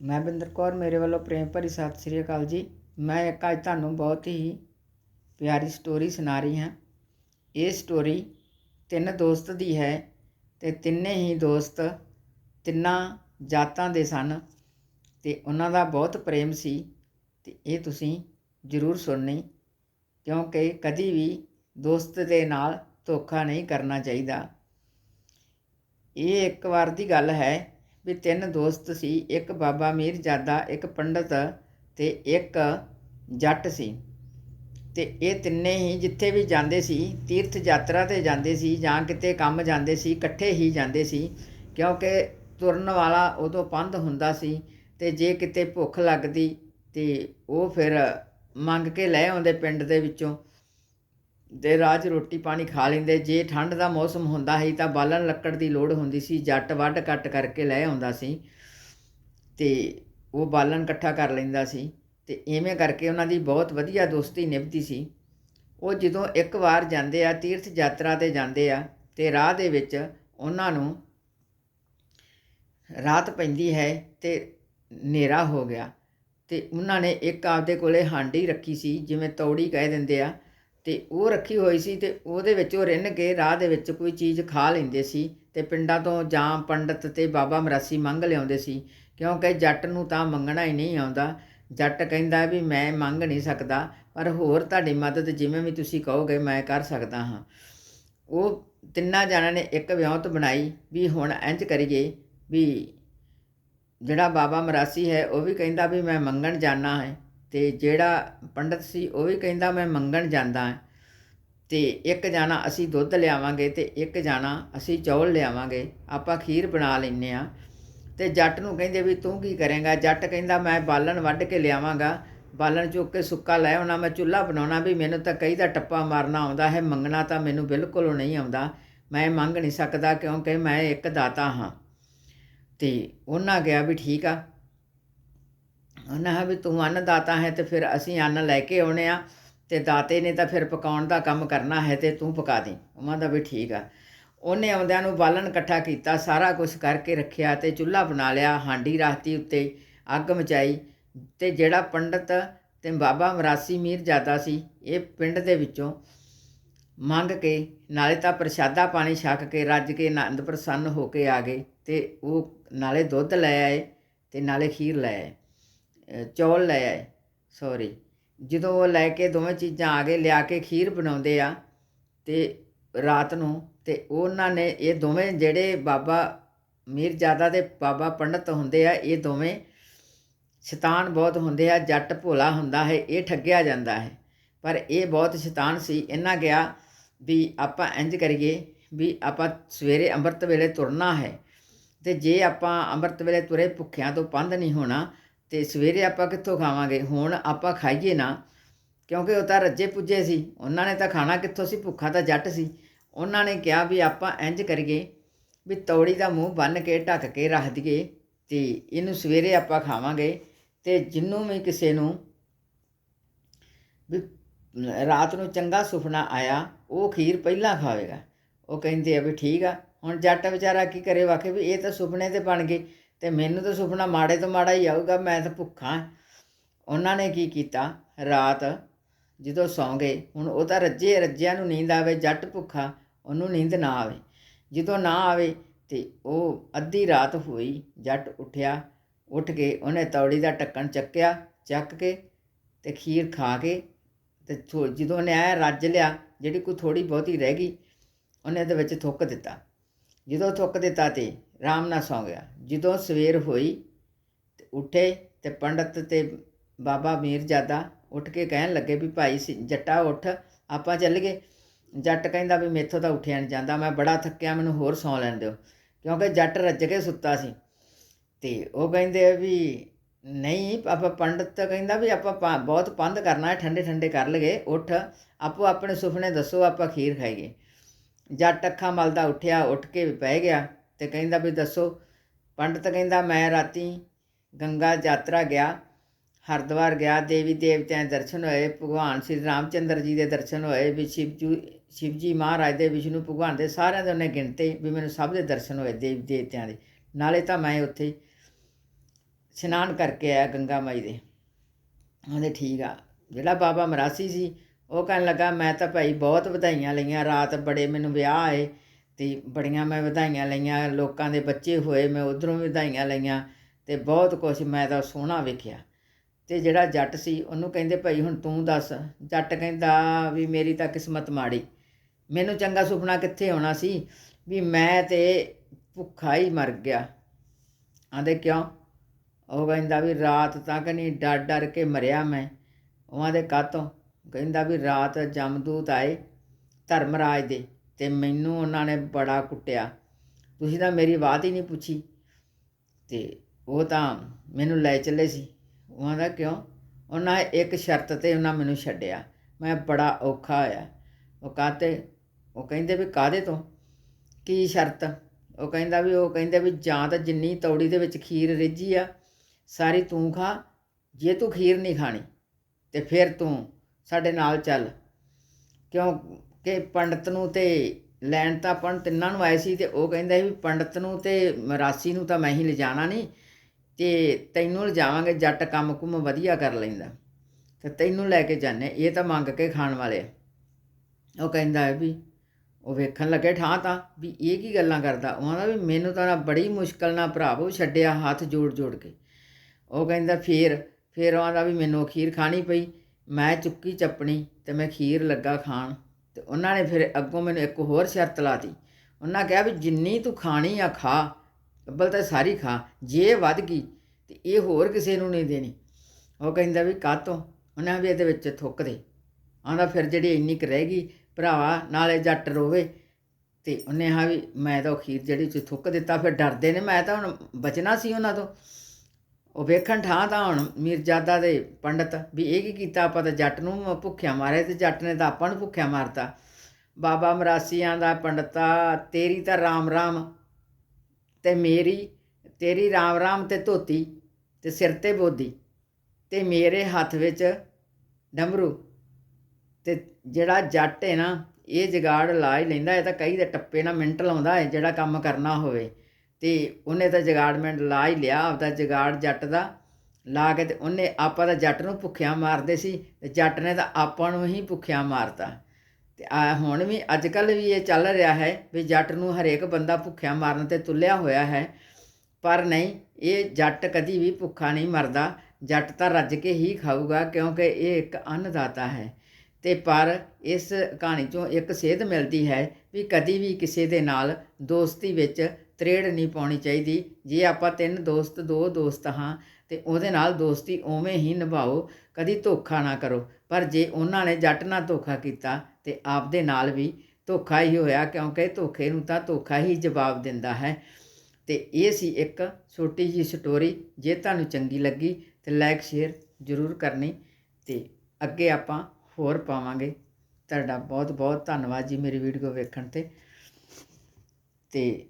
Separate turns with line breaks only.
ਮੈਂ ਬਿੰਦਰ ਕੌਰ, ਮੇਰੇ ਵੱਲੋਂ ਪ੍ਰੇਮ ਭਰੀ ਸਤਿ ਸ੍ਰੀ ਅਕਾਲ ਜੀ। ਮੈਂ ਇੱਕ ਅੱਜ ਤੁਹਾਨੂੰ ਬਹੁਤ ਹੀ ਪਿਆਰੀ ਸਟੋਰੀ ਸੁਣਾ ਰਹੀ ਹਾਂ। ਇਹ ਸਟੋਰੀ ਤਿੰਨ ਦੋਸਤ ਦੀ ਹੈ ਤੇ ਤਿੰਨੇ ਹੀ ਦੋਸਤ ਤਿੰਨਾਂ ਜਾਤਾਂ ਦੇ ਸਨ ਤੇ ਉਹਨਾਂ ਦਾ ਬਹੁਤ ਪ੍ਰੇਮ ਸੀ ਤੇ ਇਹ ਤੁਸੀਂ ਜ਼ਰੂਰ ਸੁਣਨੀ, ਕਿਉਂਕਿ ਕਦੀ ਵੀ ਦੋਸਤ ਦੇ ਨਾਲ ਧੋਖਾ ਨਹੀਂ ਕਰਨਾ ਚਾਹੀਦਾ। ਇਹ ਇੱਕ ਵਾਰ ਦੀ ਗੱਲ ਹੈ ਵੀ ਤਿੰਨ ਦੋਸਤ ਸੀ, ਇੱਕ ਬਾਬਾ ਮੀਰਜ਼ਾਦਾ, ਇੱਕ ਪੰਡਤ ਤੇ ਇੱਕ ਜੱਟ ਸੀ। ਤੇ ਇਹ ਤਿੰਨੇ ਹੀ ਜਿੱਥੇ ਵੀ ਜਾਂਦੇ ਸੀ, ਤੀਰਥ ਯਾਤਰਾ ਤੇ ਜਾਂਦੇ ਸੀ ਜਾਂ ਕਿਤੇ ਕੰਮ ਜਾਂਦੇ ਸੀ, ਇਕੱਠੇ ਹੀ ਜਾਂਦੇ ਸੀ, ਕਿਉਂਕਿ ਤੁਰਨ ਵਾਲਾ ਉਦੋਂ ਪੰਧ ਹੁੰਦਾ ਸੀ ਤੇ ਜੇ ਕਿਤੇ ਭੁੱਖ ਲੱਗਦੀ ਤੇ ਉਹ ਫਿਰ ਮੰਗ ਕੇ ਲੈ ਆਉਂਦੇ ਪਿੰਡ ਦੇ ਵਿੱਚੋਂ। ਦੇ ਰਾਜ ਰੋਟੀ ਪਾਣੀ ਖਾ ਲੈਂਦੇ। ਜੇ ਠੰਡ ਦਾ ਮੌਸਮ ਹੁੰਦਾ ਸੀ ਤਾਂ ਬਾਲਣ ਲੱਕੜ ਦੀ ਲੋੜ ਹੁੰਦੀ ਸੀ। ਜੱਟ ਵੱਢ ਕੱਟ ਕਰਕੇ ਲੈ ਆਉਂਦਾ ਸੀ ਤੇ ਉਹ ਬਾਲਣ ਇਕੱਠਾ ਕਰ ਲੈਂਦਾ ਸੀ ਤੇ ਐਵੇਂ ਕਰਕੇ ਉਹਨਾਂ ਦੀ ਬਹੁਤ ਵਧੀਆ ਦੋਸਤੀ ਨਿਭਦੀ ਸੀ। ਉਹ ਜਦੋਂ ਇੱਕ ਵਾਰ ਜਾਂਦੇ ਆ, ਤੀਰਥ ਯਾਤਰਾ ਤੇ ਜਾਂਦੇ ਆ ਤੇ ਰਾਹ ਦੇ ਵਿੱਚ ਉਹਨਾਂ ਨੂੰ ਰਾਤ ਪੈਂਦੀ ਹੈ ਤੇ ਹਨੇਰਾ ਹੋ ਗਿਆ ਤੇ ਉਹਨਾਂ ਨੇ ਇੱਕ ਆਪਦੇ ਕੋਲੇ ਹਾਂਡੀ ਰੱਖੀ ਸੀ, ਜਿਵੇਂ ਤੌੜੀ ਕਹਿ ਦਿੰਦੇ ਆ। ਅਤੇ ਉਹ ਰੱਖੀ ਹੋਈ ਸੀ ਅਤੇ ਉਹਦੇ ਵਿੱਚ ਉਹ ਰਿੰਨ ਕੇ ਰਾਹ ਦੇ ਵਿੱਚ ਕੋਈ ਚੀਜ਼ ਖਾ ਲੈਂਦੇ ਸੀ ਅਤੇ ਪਿੰਡਾਂ ਤੋਂ ਜਾਂ ਪੰਡਤ ਅਤੇ ਬਾਬਾ ਮਰਾਸੀ ਮੰਗ ਲਿਆਉਂਦੇ ਸੀ, ਕਿਉਂਕਿ ਜੱਟ ਨੂੰ ਤਾਂ ਮੰਗਣਾ ਹੀ ਨਹੀਂ ਆਉਂਦਾ। ਜੱਟ ਕਹਿੰਦਾ ਵੀ ਮੈਂ ਮੰਗ ਨਹੀਂ ਸਕਦਾ, ਪਰ ਹੋਰ ਤੁਹਾਡੀ ਮਦਦ ਜਿਵੇਂ ਵੀ ਤੁਸੀਂ ਕਹੋਗੇ ਮੈਂ ਕਰ ਸਕਦਾ ਹਾਂ। ਉਹ ਤਿੰਨਾਂ ਜਣਾਂ ਨੇ ਇੱਕ ਵਿਉਂਤ ਬਣਾਈ ਵੀ ਹੁਣ ਇੰਜ ਕਰੀਏ ਵੀ ਜਿਹੜਾ ਬਾਬਾ ਮਰਾਸੀ ਹੈ ਉਹ ਵੀ ਕਹਿੰਦਾ ਵੀ ਮੈਂ ਮੰਗਣ ਜਾਣਾ ਹੈ। ਤੇ ਜਿਹੜਾ ਪੰਡਤ ਸੀ, ਉਹ ਵੀ ਕਹਿੰਦਾ, ਮੈਂ ਮੰਗਣ ਜਾਂਦਾ ਹਾਂ ਤੇ ਇੱਕ ਜਾਣਾ ਅਸੀਂ ਦੁੱਧ ਲਿਆਵਾਂਗੇ ਤੇ ਇੱਕ ਜਾਣਾ ਅਸੀਂ ਚੌਲ ਲਿਆਵਾਂਗੇ, ਆਪਾਂ ਖੀਰ ਬਣਾ ਲੈਨੇ ਆ ਤੇ ਜੱਟ ਨੂੰ ਕਹਿੰਦੇ ਵੀ, ਤੂੰ ਕੀ ਕਰੇਂਗਾ? ਜੱਟ ਕਹਿੰਦਾ, ਮੈਂ ਬਾਲਣ ਵੱਢ ਕੇ ਲਿਆਵਾਂਗਾ, ਬਾਲਣ ਚੁੱਕ ਕੇ ਸੁੱਕਾ ਲੈ ਆਉਣਾ, ਮੈਂ ਚੁੱਲ੍ਹਾ ਬਣਾਉਣਾ ਵੀ ਮੈਨੂੰ ਤਾਂ ਕਈ ਦਾ ਟੱਪਾ ਮਾਰਨਾ ਆਉਂਦਾ ਹੈ, ਮੰਗਣਾ ਤਾਂ ਮੈਨੂੰ ਬਿਲਕੁਲ ਨਹੀਂ ਆਉਂਦਾ, ਮੈਂ ਮੰਗ ਨਹੀਂ ਸਕਦਾ ਕਿਉਂਕਿ ਮੈਂ ਇੱਕ ਦਾਤਾ ਹਾਂ। ਤੇ ਉਹਨਾਂ ਗਿਆ ਵੀ, ਠੀਕ ਆ ਉਹਨਾਂ ਵੀ ਤੂੰ ਅੰਨ ਦਾਤਾ ਹੈ ਤੇ ਫਿਰ ਅਸੀਂ ਅੰਨ ਲੈ ਕੇ ਆਉਣੇ ਆ ਤੇ ਦਾਤੇ ਨੇ ਤਾਂ ਫਿਰ ਪਕਾਉਣ ਦਾ ਕੰਮ ਕਰਨਾ ਹੈ ਤੇ ਤੂੰ ਪਕਾ ਦੇ। ਉਹਨਾਂ ਦਾ ਵੀ ਠੀਕ ਆ। ਉਹਨੇ ਆਉਂਦਿਆਂ ਨੂੰ ਬਾਲਣ ਇਕੱਠਾ ਕੀਤਾ, ਸਾਰਾ ਕੁਝ ਕਰਕੇ ਰੱਖਿਆ ਤੇ ਚੁੱਲ੍ਹਾ ਬਣਾ ਲਿਆ, ਹਾਂਡੀ ਰੱਖਤੀ ਉੱਤੇ, ਅੱਗ ਮਚਾਈ ਤੇ ਜਿਹੜਾ ਪੰਡਤ ਤੇ ਬਾਬਾ ਮਰਾਸੀ ਮੀਰਜ਼ਾਦਾ ਸੀ, ਇਹ ਪਿੰਡ ਦੇ ਵਿੱਚੋਂ ਮੰਗ ਕੇ ਨਾਲੇ ਤਾਂ ਪ੍ਰਸ਼ਾਦਾ ਪਾਣੀ ਛਕ ਕੇ ਰੱਜ ਕੇ ਆਨੰਦ ਪ੍ਰਸੰਨ ਹੋ ਕੇ ਆ ਗਏ ਤੇ ਉਹ ਨਾਲੇ ਦੁੱਧ ਲੈ ਆਏ ਤੇ ਨਾਲੇ ਖੀਰ ਲੈ ਆਏ। ਚੌਲ ਲੈ ਆਏ ਸੌਰੀ ਜਦੋਂ ਉਹ ਲੈ ਕੇ ਦੋਵੇਂ ਚੀਜ਼ਾਂ ਆ ਗਏ, ਲਿਆ ਕੇ ਖੀਰ ਬਣਾਉਂਦੇ ਆ ਤੇ ਰਾਤ ਨੂੰ ਤੇ ਉਹਨਾਂ ਨੇ ਇਹ ਦੋਵੇਂ ਜਿਹੜੇ ਬਾਬਾ ਮੀਰਜ਼ਾਦਾ ਦੇ ਬਾਬਾ ਪੰਡਤ ਹੁੰਦੇ ਆ, ਇਹ ਦੋਵੇਂ ਸ਼ੈਤਾਨ ਬਹੁਤ ਹੁੰਦੇ ਆ, ਜੱਟ ਭੋਲਾ ਹੁੰਦਾ ਹੈ, ਇਹ ਠੱਗਿਆ ਜਾਂਦਾ ਹੈ। ਪਰ ਇਹ ਬਹੁਤ ਸ਼ੈਤਾਨ ਸੀ ਇਹਨਾਂ ਗਿਆ ਵੀ ਆਪਾਂ ਇੰਜ ਕਰੀਏ ਵੀ ਆਪਾਂ ਸਵੇਰੇ ਅੰਮ੍ਰਿਤ ਵੇਲੇ ਤੁਰਨਾ ਹੈ ਤੇ ਜੇ ਆਪਾਂ ਅੰਮ੍ਰਿਤ ਵੇਲੇ ਤੁਰੇ, ਭੁੱਖਿਆਂ ਤੋਂ ਪੰਧ ਨਹੀਂ ਹੋਣਾ ਤੇ ਸਵੇਰੇ ਆਪਾਂ ਕਿੱਥੋਂ ਖਾਵਾਂਗੇ? ਹੁਣ ਆਪਾਂ ਖਾਈਏ ਨਾ, ਕਿਉਂਕਿ ਉਹ ਤਾਂ ਰੱਜੇ ਪੁੱਜੇ ਸੀ। ਉਹਨਾਂ ਨੇ ਤਾਂ ਖਾਣਾ ਕਿੱਥੋਂ ਸੀ? ਭੁੱਖਾ ਤਾਂ ਜੱਟ ਸੀ। ਉਹਨਾਂ ਨੇ ਕਿਹਾ ਵੀ ਆਪਾਂ ਇੰਜ ਕਰੀਏ, ਵੀ ਤੌੜੀ ਦਾ ਮੂੰਹ ਬੰਨ ਕੇ, ਢੱਕ ਕੇ ਰੱਖ ਦਈਏ ਤੇ ਇਹਨੂੰ ਸਵੇਰੇ ਆਪਾਂ ਖਾਵਾਂਗੇ ਤੇ ਜਿੰਨੂੰ ਵੀ ਕਿਸੇ ਨੂੰ ਵੀ ਰਾਤ ਨੂੰ ਚੰਗਾ ਸੁਪਨਾ ਆਇਆ, ਉਹ ਖੀਰ ਪਹਿਲਾਂ ਖਾਵੇਗਾ। ਉਹ ਕਹਿੰਦੇ ਆ ਵੀ ਠੀਕ ਆ, ਹੁਣ ਜੱਟ ਵਿਚਾਰਾ ਕੀ ਕਰੇ ਵਾਕੇ ਵੀ ਇਹ ਤਾਂ ਸੁਪਨੇ ਤੇ ਬਣ ਗਏ। ਤੇ ਮੈਨੂੰ ਤਾਂ ਸੁਪਨਾ ਮਾੜੇ ਤੋਂ ਮਾੜਾ ਹੀ ਆਊਗਾ, ਮੈਂ ਤਾਂ ਭੁੱਖਾ ਉਹਨਾਂ ਨੇ ਕੀ ਕੀਤਾ? ਰਾਤ ਜਦੋਂ ਸੌਂ ਗਏ, ਹੁਣ ਉਹ ਤਾਂ ਰੱਜੇ ਰੱਜਿਆਂ ਨੂੰ ਨੀਂਦ ਆਵੇ, ਜੱਟ ਭੁੱਖਾ, ਉਹਨੂੰ ਨੀਂਦ ਨਾ ਆਵੇ। ਜਦੋਂ ਨਾ ਆਵੇ ਤੇ ਉਹ ਅੱਧੀ ਰਾਤ ਹੋਈ, ਜੱਟ ਉੱਠਿਆ, ਉੱਠ ਕੇ ਉਹਨੇ ਤੌੜੀ ਦਾ ਟੱਕਣ ਚੱਕਿਆ, ਚੱਕ ਕੇ ਤੇ ਖੀਰ ਖਾ ਕੇ ਤੇ ਥੋ- ਜਦੋਂ ਉਹਨੇ ਐ ਰੱਜ ਲਿਆ, ਜਿਹੜੀ ਕੋਈ ਥੋੜੀ ਬਹੁਤੀ ਰਹਿ ਗਈ, ਉਹਨੇ ਇਹਦੇ ਵਿੱਚ ਥੁੱਕ ਦਿੱਤਾ। ਜਦੋਂ ਥੁੱਕ ਦਿੱਤਾ ਤੇ ਆਰਾਮ ਨਾਲ ਸੌਂ ਗਿਆ। ਜਦੋਂ ਸਵੇਰ ਹੋਈ ਉੱਠੇ ਤੇ ਪੰਡਤ ਤੇ ਬਾਬਾ ਮੀਰਜ਼ਾਦਾ ਉੱਠ ਕੇ ਕਹਿਣ ਲੱਗੇ ਵੀ ਭਾਈ ਸਿ- ਜੱਟਾ ਉੱਠ, ਆਪਾਂ ਚੱਲ ਗਏ। ਜੱਟ ਕਹਿੰਦਾ ਵੀ ਮੇਥੋਂ ਤਾਂ ਉੱਠਿਆ ਨਹੀਂ ਜਾਂਦਾ, ਮੈਂ ਬੜਾ ਥੱਕਿਆ, ਮੈਨੂੰ ਹੋਰ ਸੌਂ ਲੈਣ ਦਿਓ। ਕਿਉਂਕਿ ਜੱਟ ਰੱਜ ਕੇ ਸੁੱਤਾ ਸੀ। ਤੇ ਉਹ ਕਹਿੰਦੇ ਵੀ ਨਹੀਂ, ਆਪਾਂ ਪੰਡਤ ਤਾਂ ਕਹਿੰਦਾ ਵੀ ਆਪਾਂ ਪਾ- ਬਹੁਤ ਪੰਧ ਕਰਨਾ ਹੈ, ਠੰਡੇ ਠੰਡੇ ਕਰ ਲਗੇ ਉੱਠ। ਆਪੋ ਆਪਣੇ ਸੁਪਨੇ ਦੱਸੋ, ਆਪਾਂ ਖੀਰ ਖਾਈਏ। ਜੱਟ ਅੱਖਾਂ ਮਲਦਾ ਉੱਠਿਆ, ਉੱਠ ਕੇ ਬਹਿ ਗਿਆ ਤੇ ਕਹਿੰਦਾ ਵੀ ਦੱਸੋ ਪੰਡਤ ਕਹਿੰਦਾ, ਮੈਂ ਰਾਤੀ ਗੰਗਾ ਯਾਤਰਾ ਗਿਆ, ਹਰਿਦੁਆਰ ਗਿਆ, ਦੇਵੀ ਦੇਵਤਿਆਂ ਦੇ ਦਰਸ਼ਨ ਹੋਏ, ਭਗਵਾਨ ਸ੍ਰੀ ਰਾਮਚੰਦਰ ਜੀ ਦੇ ਦਰਸ਼ਨ ਹੋਏ, ਵੀ ਸ਼ਿਵਜੂ ਸ਼ਿਵ ਜੀ ਮਹਾਰਾਜ ਦੇ, ਵਿਸ਼ਨੂੰ ਭਗਵਾਨ ਦੇ ਸਾਰਿਆਂ ਦੇ ਉਹਨੇ ਗਿਣਤੇ, ਵੀ ਮੈਨੂੰ ਸਭ ਦੇ ਦਰਸ਼ਨ ਹੋਏ ਦੇਵੀ ਦੇਵਤਿਆਂ ਦੇ। ਨਾਲੇ ਤਾਂ ਮੈਂ ਉੱਥੇ ਇਸ਼ਨਾਨ ਕਰਕੇ ਆਇਆ ਗੰਗਾ ਮਾਈ ਦੇ। ਉਹਦੇ ਠੀਕ ਆ। ਜਿਹੜਾ ਬਾਬਾ ਮਰਾਸੀ ਸੀ, ਉਹ ਕਹਿਣ ਲੱਗਾ, ਮੈਂ ਤਾਂ ਭਾਈ ਬਹੁਤ ਵਧਾਈਆਂ ਲਈਆਂ, ਰਾਤ ਬੜੇ ਮੈਨੂੰ ਵਿਆਹ ਆਏ ਅਤੇ ਬੜੀਆਂ ਮੈਂ ਵਧਾਈਆਂ ਲਈਆਂ, ਲੋਕਾਂ ਦੇ ਬੱਚੇ ਹੋਏ ਮੈਂ ਉਧਰੋਂ ਵੀ ਵਧਾਈਆਂ ਲਈਆਂ ਅਤੇ ਬਹੁਤ ਕੁਛ ਮੈਂ ਤਾਂ ਸੋਹਣਾ ਵੇਖਿਆ। ਅਤੇ ਜਿਹੜਾ ਜੱਟ ਸੀ ਉਹਨੂੰ ਕਹਿੰਦੇ ਭਾਈ ਹੁਣ ਤੂੰ ਦੱਸ, ਜੱਟ ਕਹਿੰਦਾ ਵੀ ਮੇਰੀ ਤਾਂ ਕਿਸਮਤ ਮਾੜੀ, ਮੈਨੂੰ ਚੰਗਾ ਸੁਪਨਾ ਕਿੱਥੇ ਆਉਣਾ ਸੀ ਵੀ ਮੈਂ ਤੇ ਭੁੱਖਾ ਹੀ ਮਰ ਗਿਆ। ਆਂਦੇ ਕਿਉਂ? ਉਹ ਕਹਿੰਦਾ ਵੀ ਰਾਤ ਤੱਕ ਨਹੀਂ, ਡਰ ਡਰ ਕੇ ਮਰਿਆ ਮੈਂ। ਉਹਨਾਂ ਦੇ ਕਾਤੋਂ ਕਹਿੰਦਾ ਵੀ ਰਾਤ ਜਮਦੂਤ ਆਏ ਧਰਮਰਾਜ ਦੇ। ਅਤੇ ਮੈਨੂੰ ਉਹਨਾਂ ਨੇ ਬੜਾ ਕੁੱਟਿਆ। ਤੁਸੀਂ ਤਾਂ ਮੇਰੀ ਬਾਤ ਹੀ ਨਹੀਂ ਪੁੱਛੀ। ਅਤੇ ਉਹ ਤਾਂ ਮੈਨੂੰ ਲੈ ਚੱਲੇ ਸੀ। ਉਹਨਾਂ ਦਾ ਕਿਉਂ? ਉਹਨਾਂ ਇੱਕ ਸ਼ਰਤ ਤੇ ਉਹਨਾਂ ਮੈਨੂੰ ਛੱਡਿਆ। ਮੈਂ ਬੜਾ ਔਖਾ ਹੋਇਆ। ਉਹ ਕਾਤੇ ਉਹ ਕਹਿੰਦੇ ਵੀ ਕਾਦੇ ਤੋਂ? ਕੀ ਸ਼ਰਤ? ਉਹ ਕਹਿੰਦਾ ਵੀ, ਉਹ ਕਹਿੰਦੇ ਵੀ ਜਾਂ ਤਾਂ ਜਿੰਨੀ ਤੌੜੀ ਦੇ ਵਿੱਚ ਖੀਰ ਰਿੱਝੀ ਆ, ਸਾਰੀ ਤੂੰ ਖਾ। ਜੇ ਤੂੰ ਖੀਰ ਨਹੀਂ ਖਾਣੀ, ਤੇ ਫਿਰ ਤੂੰ ਸਾਡੇ ਨਾਲ ਚੱਲ। ਕਿਉਂ? ਕਿ ਪੰਡਤ ਨੂੰ ਤੇ ਲੈਣ ਤਾਂ ਆਪਾਂ ਨੂੰ ਤਿੰਨਾਂ ਨੂੰ ਆਏ ਸੀ ਤੇ ਉਹ ਕਹਿੰਦਾ ਵੀ ਪੰਡਤ ਨੂੰ ਤੇ ਮਰਾਸੀ ਨੂੰ ਤਾਂ ਮੈਂ ਹੀ ਲਿਜਾਣਾ ਨਹੀਂ ਤੇ ਤੈਨੂੰ ਲਿਜਾਵਾਂਗੇ, ਜੱਟ ਕੰਮ ਕੁਮ ਵਧੀਆ ਕਰ ਲੈਂਦਾ। ਤੇ ਤੈਨੂੰ ਲੈ ਕੇ ਜਾਣੇ ਇਹ ਤਾਂ ਮੰਗ ਕੇ ਖਾਣ ਵਾਲੇ ਆ। ਉਹ ਕਹਿੰਦਾ ਹੈ ਵੀ ਉਹ ਵੇਖਣ ਲੱਗੇ ਠਾਂ ਤਾਂ ਵੀ ਇਹ ਕੀ ਗੱਲਾਂ ਕਰਦਾ? ਉਹਨਾਂ ਦਾ ਵੀ ਮੈਨੂੰ ਤਾਂ ਨਾ ਬੜੀ ਮੁਸ਼ਕਲ ਨਾਲ ਭਰਾਵੋ ਛੱਡਿਆ ਹੱਥ ਜੋੜ ਜੋੜ ਕੇ। ਉਹ ਕਹਿੰਦਾ ਫੇਰ ਫੇਰ ਉਹਨਾਂ ਦਾ ਵੀ ਮੈਨੂੰ ਖੀਰ ਖਾਣੀ ਪਈ, ਮੈਂ ਚੁੱਕੀ ਚੱਪਣੀ ਤੇ ਮੈਂ ਖੀਰ ਲੱਗਾ ਖਾਣ। ਤੇ ਉਹਨਾਂ ਨੇ ਫਿਰ ਅੱਗੋਂ ਮੈਨੂੰ ਇੱਕ ਹੋਰ ਸ਼ਰਤ ਲਾਤੀ। ਉਹਨਾਂ ਕਿਹਾ ਵੀ ਜਿੰਨੀ ਤੂੰ ਖਾਣੀ ਆ ਖਾ, ਅੱਬਲ ਤਾਂ ਸਾਰੀ ਖਾ, ਜੇ ਵੱਧ ਗਈ ਤੇ ਇਹ ਹੋਰ ਕਿਸੇ ਨੂੰ ਨਹੀਂ ਦੇਣੀ। ਉਹ ਕਹਿੰਦਾ ਵੀ ਕਾਤੋਂ ਉਹਨਾਂ ਵੀ ਇਹਦੇ ਵਿੱਚ ਥੁੱਕ ਦੇ। ਆਂਦਾ ਫਿਰ ਜਿਹੜੀ ਇੰਨੀ ਕੁ ਰਹਿ ਗਈ ਭਰਾਵਾ ਨਾਲੇ ਜੱਟ ਰੋਵੇ ਤੇ ਉਹਨੇ ਹਾਂ ਵੀ ਮੈਂ ਤਾਂ ਉਹ ਖੀਰ ਜਿਹੜੀ ਚ ਥੁੱਕ ਦਿੱਤਾ, ਫਿਰ ਡਰਦੇ ਨੇ, ਮੈਂ ਤਾਂ ਹੁਣ ਬਚਣਾ ਸੀ ਉਹਨਾਂ ਤੋਂ। ਉਹ ਵੇਖਣ ਠਾਂ ਤਾਂ ਹੁਣ ਮੀਰਜ਼ਾਦਾ ਦੇ ਪੰਡਤ ਵੀ ਇਹ ਕੀ ਕੀਤਾ, ਆਪਾਂ ਤਾਂ ਜੱਟ ਨੂੰ ਭੁੱਖਿਆ ਮਾਰੇ ਤੇ ਜੱਟ ਨੇ ਤਾਂ ਆਪਾਂ ਨੂੰ ਭੁੱਖਿਆ ਮਾਰਤਾ। ਬਾਬਾ ਮਰਾਸੀਆਂ ਦਾ ਪੰਡਤਾ, ਤੇਰੀ ਤਾਂ ਰਾਮ ਰਾਮ ਤੇ ਮੇਰੀ, ਤੇਰੀ ਰਾਮ ਰਾਮ ਤੇ ਧੋਤੀ ਤੇ ਸਿਰ ਤੇ ਬੋਦੀ ਤੇ ਮੇਰੇ ਹੱਥ ਵਿੱਚ ਡਮਰੂ ਤੇ ਜਿਹੜਾ ਜੱਟ ਹੈ ਨਾ, ਇਹ ਜਗਾੜ ਲਾ ਹੀ ਲੈਂਦਾ, ਇਹ ਤਾਂ ਕਈ ਦੇ ਟੱਪੇ ਨਾਲ ਮਿੰਟ ਲਾਉਂਦਾ ਹੈ ਜਿਹੜਾ ਕੰਮ ਕਰਨਾ ਹੋਵੇ। ਤੇ ਉਹਨੇ ਤਾਂ ਜਗਾੜਮੈਂਟ ਲਾ ਹੀ ਲਿਆ, ਆਪਦਾ ਜਗਾੜ ਜੱਟ ਦਾ ਲਾ ਕੇ ਤੇ ਉਹਨੇ ਆਪਾਂ ਤਾਂ ਜੱਟ ਨੂੰ ਭੁੱਖਿਆ ਮਾਰਦੇ ਸੀ ਤੇ ਜੱਟ ਨੇ ਤਾਂ ਆਪਾਂ ਨੂੰ ਹੀ ਭੁੱਖਿਆ ਮਾਰਤਾ। ਤੇ ਆ ਹੁਣ ਵੀ ਅੱਜ ਕੱਲ ਵੀ ਇਹ ਚੱਲ ਰਿਹਾ ਹੈ ਵੀ ਜੱਟ ਨੂੰ ਹਰੇਕ ਬੰਦਾ ਭੁੱਖਿਆ ਮਾਰਨ ਤੇ ਤੁਲਿਆ ਹੋਇਆ ਹੈ, ਪਰ ਨਹੀਂ, ਇਹ ਜੱਟ ਕਦੀ ਵੀ ਭੁੱਖਾ ਨਹੀਂ ਮਰਦਾ। ਜੱਟ ਤਾਂ ਰੱਜ ਕੇ ਹੀ ਖਾਊਗਾ ਕਿਉਂਕਿ ਇਹ ਇੱਕ ਅੰਨਦਾਤਾ ਹੈ। ਅਤੇ ਪਰ ਇਸ ਕਹਾਣੀ ਚੋਂ ਇੱਕ ਸੇਧ ਮਿਲਦੀ ਹੈ ਵੀ ਕਦੀ ਵੀ ਕਿਸੇ ਦੇ ਨਾਲ ਦੋਸਤੀ ਵਿੱਚ ਤਰੇੜ ਨਹੀਂ ਪਾਉਣੀ ਚਾਹੀਦੀ। ਜੇ ਆਪਾਂ ਤਿੰਨ ਦੋਸਤ, ਦੋ ਦੋਸਤ ਹਾਂ, ਤੇ ਉਹਦੇ ਨਾਲ ਦੋਸਤੀ ਉਵੇਂ ਹੀ ਨਿਭਾਓ, ਕਦੀ ਧੋਖਾ ਨਾ ਕਰੋ। ਪਰ ਜੇ ਉਹਨਾਂ ਨੇ ਜੱਟ ਨਾਲ ਧੋਖਾ ਕੀਤਾ, ਤੇ ਆਪਦੇ ਨਾਲ ਵੀ ਧੋਖਾ ਹੀ ਹੋਇਆ, ਕਿਉਂਕਿ ਧੋਖੇ ਨੂੰ ਤਾਂ ਧੋਖਾ ਹੀ ਜਵਾਬ ਦਿੰਦਾ ਹੈ। ਤੇ ਇਹ ਸੀ ਇੱਕ ਛੋਟੀ ਜੀ ਸਟੋਰੀ, ਜੇ ਤੁਹਾਨੂੰ ਚੰਗੀ ਲੱਗੀ ਤੇ ਲਾਈਕ, ਸ਼ੇਅਰ ਜ਼ਰੂਰ ਕਰਨੀ। ਤੇ ਅੱਗੇ ਆਪਾਂ ਹੋਰ ਪਾਵਾਂਗੇ। ਤੁਹਾਡਾ ਬਹੁਤ ਬਹੁਤ ਧੰਨਵਾਦ ਜੀ ਮੇਰੀ ਵੀਡੀਓ ਵੇਖਣ ਤੇ। ਅਤੇ